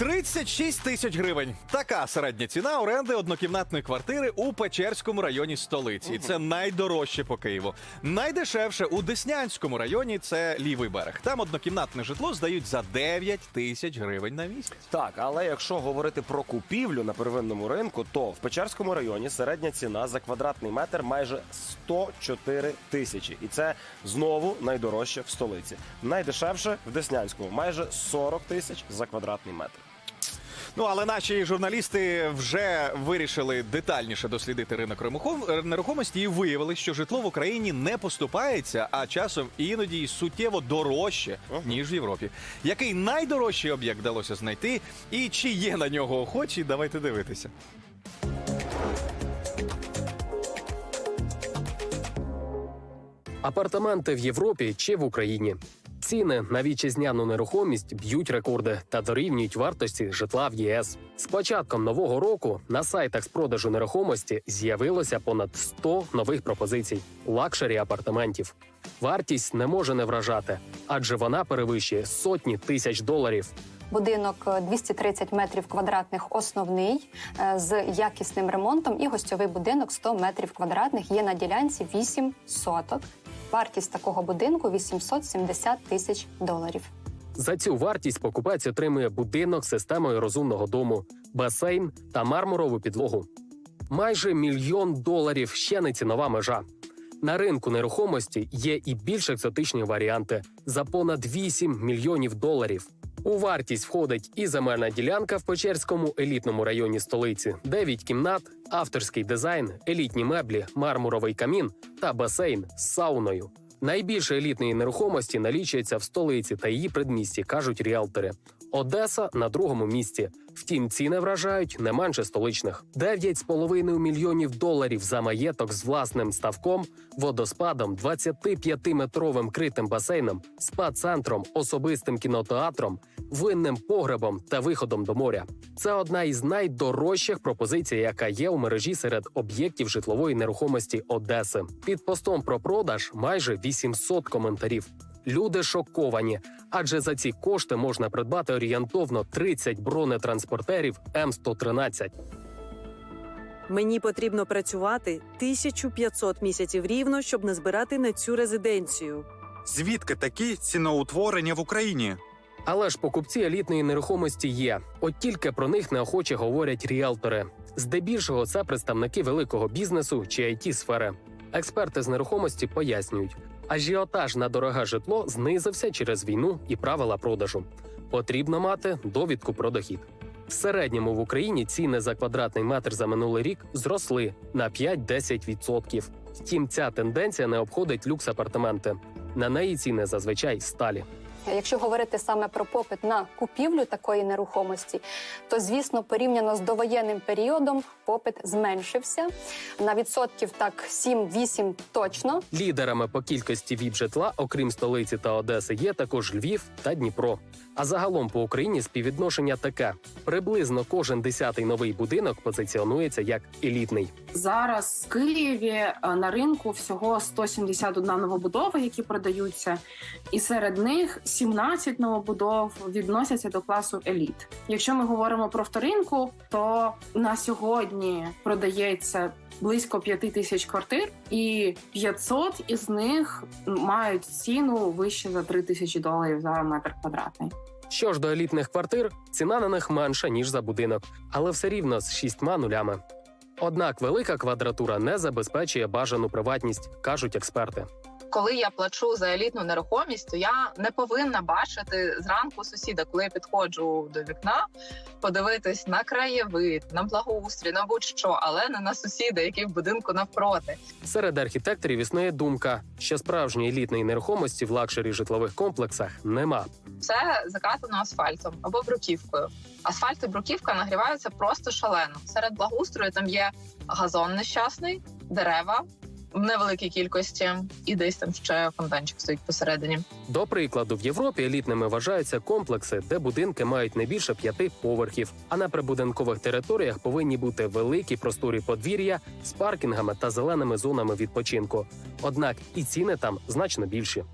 36 тисяч гривень. Така середня ціна оренди однокімнатної квартири у Печерському районі столиці. Це найдорожче по Києву. Найдешевше у Деснянському районі це лівий берег. Там однокімнатне житло здають за 9 тисяч гривень на місяць. Так, але якщо говорити про купівлю на первинному ринку, то в Печерському районі середня ціна за квадратний метр майже 104 тисячі. І це знову найдорожче в столиці. Найдешевше в Деснянському майже 40 тисяч за квадратний метр. Ну але наші журналісти вже вирішили детальніше дослідити ринок нерухомості і виявили, що житло в Україні не поступається, а часом іноді й суттєво дорожче ніж в Європі. Який найдорожчий об'єкт вдалося знайти, і чи є на нього охочі? Давайте дивитися. Апартаменти в Європі чи в Україні. Ціни на вітчизняну нерухомість б'ють рекорди та дорівнюють вартості житла в ЄС. З початком нового року на сайтах з продажу нерухомості з'явилося понад 100 нових пропозицій лакшері апартаментів. Вартість не може не вражати, адже вона перевищує сотні тисяч доларів. Будинок е, 230 метрів квадратних основний е, з якісним ремонтом і гостьовий будинок 100 метрів квадратних є на ділянці 8 соток. Вартість такого будинку 870 тисяч доларів. За цю вартість покупець отримує будинок з системою розумного дому, басейн та мармурову підлогу. Майже мільйон доларів ще не цінова межа. На ринку нерухомості є і більш екзотичні варіанти за понад 8 мільйонів доларів. У вартість входить і земельна ділянка в Печерському елітному районі столиці, 9 кімнат, авторський дизайн, елітні меблі, мармуровий камін та басейн з сауною. Найбільше елітної нерухомості налічується в столиці та її предмісті, кажуть ріалтери. Одеса на другому місці. Втім, ціни вражають не менше столичних: 9,5 мільйонів доларів за маєток з власним ставком, водоспадом, 25-метровим критим басейном, спа-центром, особистим кінотеатром, винним погребом та виходом до моря. Це одна із найдорожчих пропозицій, яка є у мережі серед об'єктів житлової нерухомості Одеси. Під постом про продаж майже 800 коментарів. Люди шоковані, адже за ці кошти можна придбати орієнтовно 30 бронетранспортерів М113. Мені потрібно працювати 1500 місяців рівно, щоб не збирати на цю резиденцію. Звідки такі ціноутворення в Україні? Але ж покупці елітної нерухомості є. От тільки про них неохоче говорять ріелтори. Здебільшого це представники великого бізнесу чи it сфери. Експерти з нерухомості пояснюють, ажіотаж на дороге житло знизився через війну і правила продажу. Потрібно мати довідку про дохід. В середньому в Україні ціни за квадратний метр за минулий рік зросли на 5-10%. Втім, ця тенденція не обходить люкс апартаменти. На неї ціни зазвичай сталі. Якщо говорити саме про попит на купівлю такої нерухомості, то звісно, порівняно з довоєнним періодом, попит зменшився на відсотків так 7-8 точно. Лідерами по кількості віп-житла, окрім столиці та Одеси, є також Львів та Дніпро. А загалом по Україні співвідношення таке: приблизно кожен десятий новий будинок позиціонується як елітний. Зараз в Києві е, на ринку всього 171 новобудова, які продаються, і серед них 17 новобудов відносяться до класу еліт. Якщо ми говоримо про вторинку, то на сьогодні продається близько 5 тисяч квартир, і 500 із них мають ціну вище за 3 тисячі доларів за метр квадратний. Що ж до елітних квартир, ціна на них менша ніж за будинок, але все рівно з шістьма нулями. Однак велика квадратура не забезпечує бажану приватність, кажуть експерти. Коли я плачу за елітну нерухомість, то я не повинна бачити зранку сусіда, коли я підходжу до вікна, подивитись на краєвид, на благоустрій, на будь-що, але не на сусіда, який в будинку навпроти. Серед архітекторів існує думка, що справжньої елітної нерухомості в лакшері житлових комплексах нема. Все закатано асфальтом або бруківкою. Асфальт і бруківка нагріваються просто шалено. Серед благоустрою там є газон нещасний, дерева в невеликій кількості, і десь там ще фонтанчик стоїть посередині. До прикладу, в Європі елітними вважаються комплекси, де будинки мають не більше п'яти поверхів. А на прибудинкових територіях повинні бути великі просторі подвір'я з паркінгами та зеленими зонами відпочинку. Однак і ціни там значно більші.